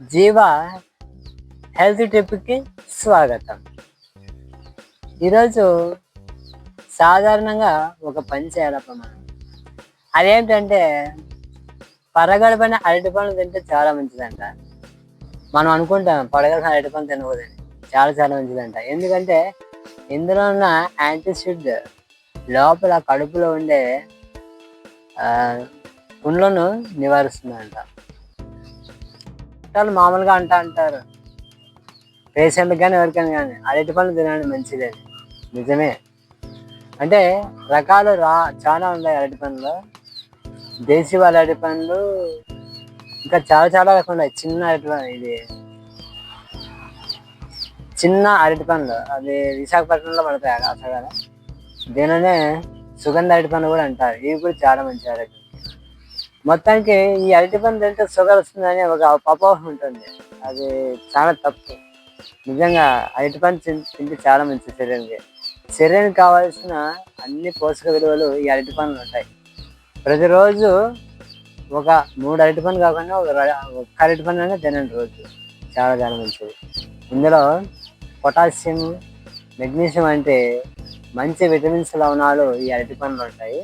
జీవ హెల్త్ టిప్కి స్వాగతం. ఈరోజు సాధారణంగా ఒక పని చేయాలప్ప మనం. అదేంటంటే పరగడపైన అరటి పనులు తింటే చాలా మంచిదంట. మనం అనుకుంటాం పడగడపైన అరటి పనులు తినకూడదని. చాలా చాలా మంచిదంట. ఎందుకంటే ఇందులో ఉన్న యాంటీసిడ్ లోపల కడుపులో ఉండే ఆ, పుండ్లను నివారిస్తుందంట. వాళ్ళు మామూలుగా అంటా అంటారు. పేషెంట్కి కానీ ఎవరికైనా కానీ అరటి పండ్లు తినండి మంచిది. నిజమే. అంటే రకాలు రా చాలా ఉన్నాయి అరటి పండ్లు. దేశీ వాళ్ళ అరటి పండ్లు ఇంకా చాలా చాలా రకాలు ఉన్నాయి. చిన్న అరటి పండ్లు ఇది. చిన్న అరటి పండ్లు. అది విశాఖపట్నంలో పడతాయి అసలు దీనినే సుగంధ అరటి పండు కూడా అంటారు. ఇవి కూడా చాలా మంచి అరటి మొత్తానికి ఈ అరటి పండు తింటే షుగర్ వస్తుందని ఒక అపోహ ఉంటుంది. అది చాలా తప్పు. నిజంగా అరటి పండు తింటే చాలా మంచి శరీరానికి. శరీరానికి కావాల్సిన అన్ని పోషక విలువలు ఈ అరటి పండ్లు ఉంటాయి. ప్రతిరోజు ఒక మూడు అరటి పండు కాకుండా ఒక ఒక్క అరటి పండు అయినా తినండి రోజు. చాలా చాలా మంచిది. ఇందులో పొటాషియం మెగ్నీషియం అంటే మంచి విటమిన్స్ లవణాలు ఈ అరటి పండ్లు ఉంటాయి.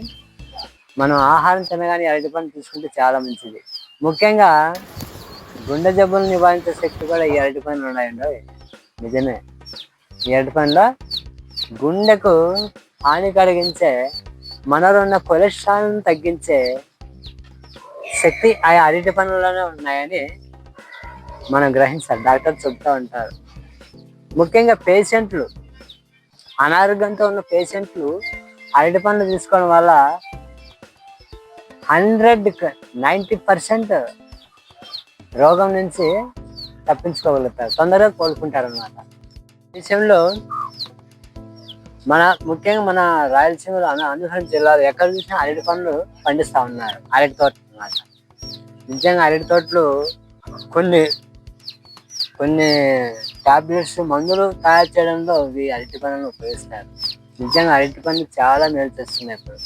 మనం ఆహారం తినగానే అరటి పండు తీసుకుంటే చాలా మంచిది. ముఖ్యంగా గుండె జబ్బులు నివారించే శక్తి కూడా ఈ అరటి పండ్లు ఉన్నాయండి. నిజమే. ఈ అరటి పండ్లో గుండెకు హాని కలిగించే మనలో ఉన్న కొలెస్ట్రాల్ని తగ్గించే శక్తి ఆ అరటి పనుల్లోనే ఉన్నాయని మనం గ్రహించాలి. డాక్టర్ చెప్తూ ఉంటారు. ముఖ్యంగా పేషెంట్లు అనారోగ్యంతో ఉన్న పేషెంట్లు అరటి పండ్లు తీసుకోవడం వల్ల హండ్రెడ్ నైంటీ పర్సెంట్ రోగం నుంచి తప్పించుకోగలుగుతారు. తొందరగా కోలుకుంటారు అనమాట విషయంలో మన ముఖ్యంగా మన రాయలసీమలో అను అనుసరణ జిల్లాలో ఎక్కడ చూసినా అరటి పండ్లు పండిస్తూ ఉన్నారు. అరటి తోట అనమాట నిజంగా అరటి తోటలు కొన్ని కొన్ని టాబ్లెట్స్ మందులు తయారు చేయడంలో ఇవి అరటి పండ్లను ఉపయోగిస్తారు. నిజంగా అరటి పండ్లు చాలా మేలు చేస్తున్నాయి ఇప్పుడు.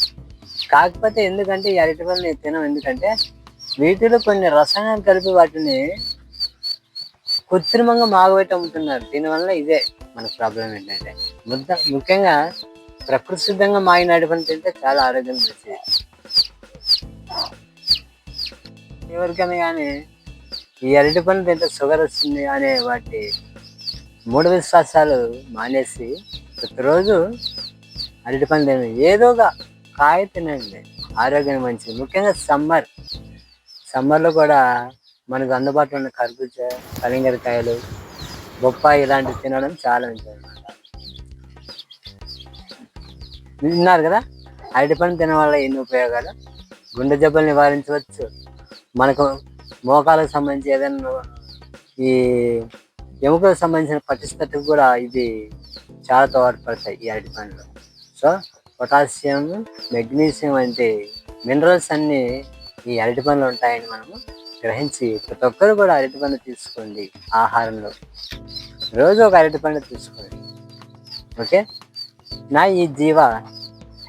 కాకపోతే ఎందుకంటే ఈ అరటి నేను తినం ఎందుకంటే వీటిలో కొన్ని రసాయనాలు కలిపి వాటిని కృత్రిమంగా మాగబెట్టి అమ్ముతున్నారు దీనివల్ల ఇదే మన ప్రాబ్లం ఏంటంటే ముద్ద ముఖ్యంగా ప్రకృతి సిద్ధంగా మాగిన అరటి పండు తింటే చాలా ఆరోగ్యం మంచిది. ఎవరికైనా కానీ ఈ అరటి తింటే షుగర్ వస్తుంది అనే వాటి మూఢ విశ్వాసాలు మానేసి ప్రతిరోజు అరటి పండు ఏదోగా ఏదో ఒక కాయ తినండి. ఆరోగ్యం మంచిది. ముఖ్యంగా సమ్మర్. సమ్మర్లో కూడా మనకు అందుబాటులో ఉన్న కర్బూజ కలింగరకాయలు బొప్పాయి ఇలాంటివి తినడం చాలా మంచిది. విన్నారు కదా? అరటి తినడం వల్ల ఎన్ని ఉపయోగాలు? గుండె జబ్బులు నివారించవచ్చు. మనకు మోకాలకు సంబంధించి ఏదైనా ఈ ఎముకలకు సంబంధించిన పటిష్టతకు కూడా ఇది చాలా తోడ్పడతాయి ఈ అరటి పండ్లు. సో పొటాషియం మెగ్నీషియం వంటి మినరల్స్ అన్నీ ఈ అరటి పండ్లు ఉంటాయని మనము గ్రహించి ప్రతి ఒక్కరు కూడా అరటి పండు తీసుకోండి ఆహారంలో. రోజు ఒక అరటి పండు తీసుకోండి. ఓకే? నా ఈ జీవ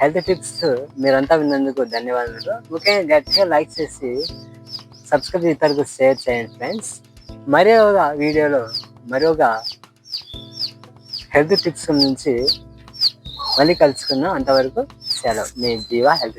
హెల్త్ టిప్స్ మీరంతా విన్నందుకు ధన్యవాదాలు. ముఖ్యంగా గట్టిగా లైక్ చేసి సబ్స్క్రైబ్ ఇతరులకు షేర్ చేయండి ఫ్రెండ్స్. మరో ఒక వీడియోలో మరి ఒక హెల్త్ టిప్స్ నుంచి మళ్ళీ కలుసుకుందాం. అంతవరకు సెలవు. మీ జీవ హెల్త్